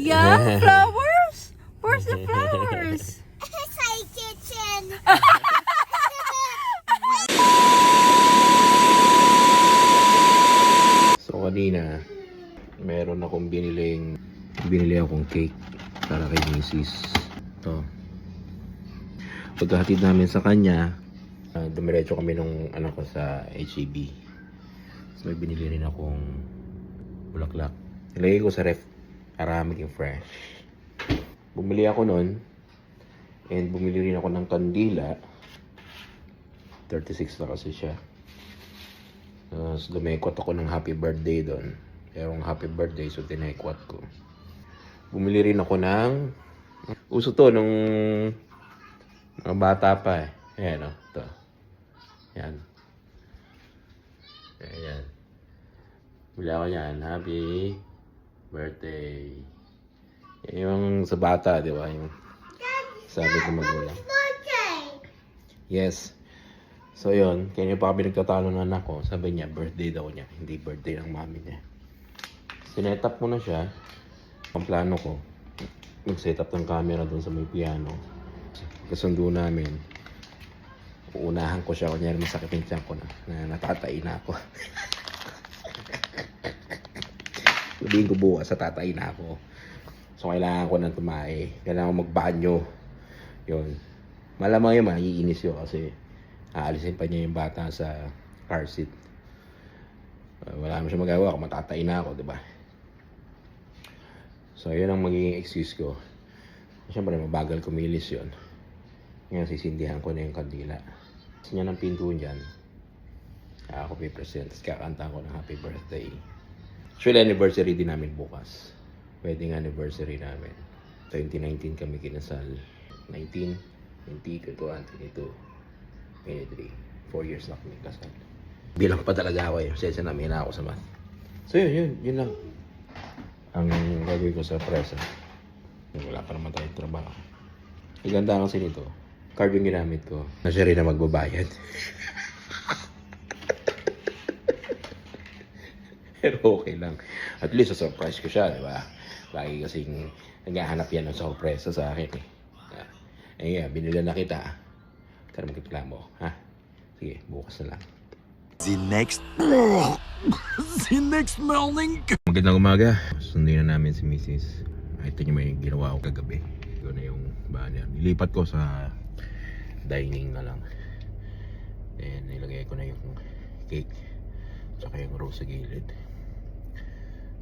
Yeah, flowers? Where's the flowers? It's my kitchen. So kanina, meron akong biniling, binili akong cake para kay Mrs. Ito. Pagkahatid namin sa kanya, uh, dumiretso kami nung anak ko sa HEB. So may binili rin akong bulaklak. Nilagay ko sa ref para maging fresh. Bumili ako nun and bumili rin ako ng kandila. 36 na kasi siya. Tapos lumekwat ako ng happy birthday doon. Merong happy birthday so tinekwat ko. Bumili rin ako ng... Uso to nung mga bata pa eh. Ayan o. Ito. Yan. Ayan. Bili ako yan. Happy birthday. Yung sa bata, di ba? Yung sabi ko magulang. Yes. So yun, kaya niya pa kami nagtatalo ng anak ko. Sabi niya, birthday daw niya. Hindi birthday ng mami niya. Sinet up mo na siya. Ang plano ko, mag-set up ng camera doon sa may piano. Kasundo namin. Uunahan ko siya. Kunyari masakit yung tiyan ko na. na natatay na ako. Sabihin ko bukas, sa tatay na ako. So kailangan ko nang tumae. Kailangan ko magbanyo. Yun. Malamang yun, maiinis yun kasi aalisin pa niya yung bata sa car seat. Uh, wala naman siya magawa kung matatay na ako, di ba? So, yun ang magiging excuse ko. Siyempre, mabagal kumilis yun. Ngayon, sisindihan ko na yung kandila. Kasi niya ng pinto dyan. Ako pipresent. Tapos kakanta ko ng happy birthday. Actually, anniversary din namin bukas. Wedding anniversary namin. 2019 kami kinasal. 19, 20, 21, 22, 23. 4 years na kami kasal. Bilang pa talaga ako eh. Sesa na, na ako sa math. So yun, yun, yun lang. Ang gagawin ko sa presa. Wala pa naman tayong trabaho. Ang ganda kasi nito. Card yung ginamit ko. Na siya rin na magbabayad. Pero okay lang. At least, surprise ko siya, di ba? Lagi kasing naghahanap yan ng sorpresa sa akin eh. Ah, Eh, yeah, binila na kita. Tara magkiplamo, ha? Sige, bukas na lang. The next The next morning Magandang umaga. Sundin na namin si Mrs. Ito niyo may ginawa ko kagabi. Ito na yung banner. Nilipat ko sa dining na lang. Then nilagay ko na yung cake. Tsaka yung rose sa gilid.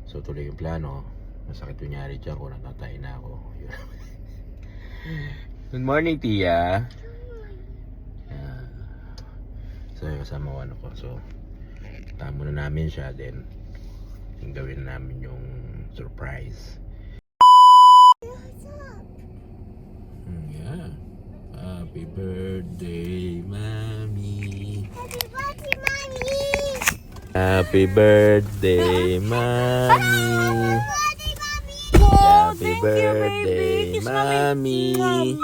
So tuloy yung plano. Masakit yung nyari dyan ko. Natatay na ako. Yun. Good morning, Tia. Yeah. So, yung kasama ko ano ko. So, tamo na namin siya. Then, yung gawin namin yung surprise. Mm, yeah. Happy birthday, Mommy. Happy birthday, mommy. Happy birthday, Mommy. Birthday, mommy. Whoa, Happy birthday, mommy.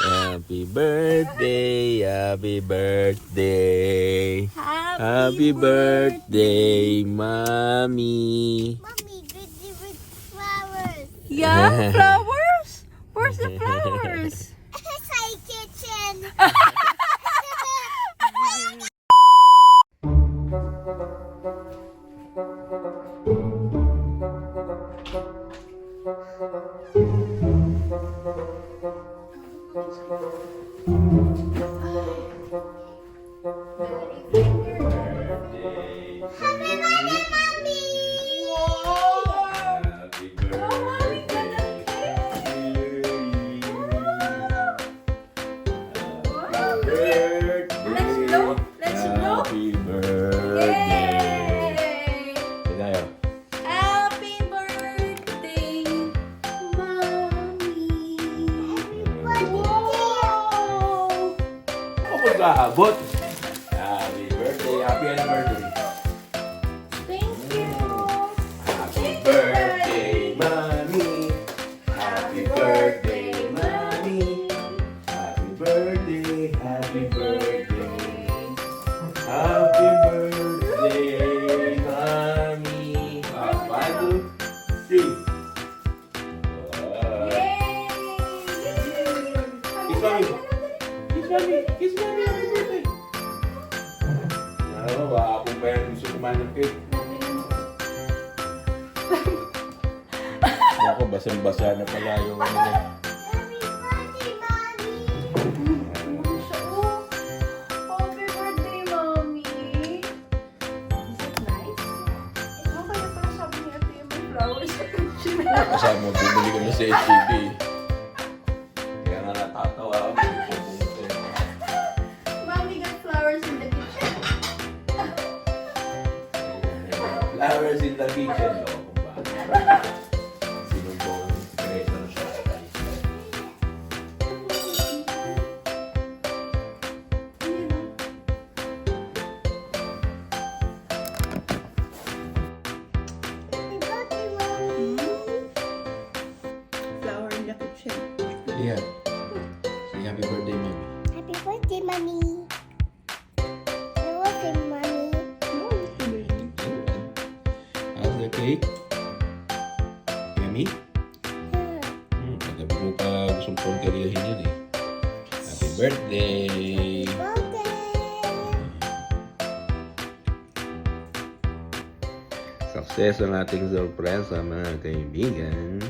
Happy birthday, happy birthday. Happy birthday, Mommy. Mommy, good with flowers. Yeah, flowers? Where's the flowers? Magkaabot. Happy birthday. Happy anniversary. Thank you. Happy birthday, mommy. Happy birthday, mommy. Happy birthday, happy birthday. Happy birthday, mommy. One, two, three. May flowers sa kitchen? Kasama mo, bumili ka na sa HEB. Kaya nga natatawa ako. Mommy got flowers in the kitchen. Flowers in the kitchen, no? Yeah. Say happy birthday, mommy. Happy birthday, mommy. You're welcome, mommy. How's the cake? Yummy? Hmm, kagabi mo pa gustong pongkaliyahin yun eh. Happy birthday! Birthday. Success ang ating sorpresa mga kaibigan.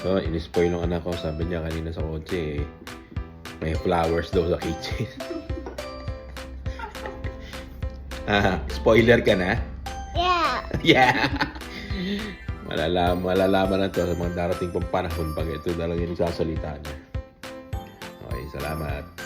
So, in-spoil ng anak ko. Sabi niya kanina sa kotse eh, may flowers daw sa kitchen. ah, spoiler ka na? Yeah. Yeah! Malalaman, malalaman na to sa mga darating pang panahon pag ito na lang yung sasalita niya. Okay, salamat.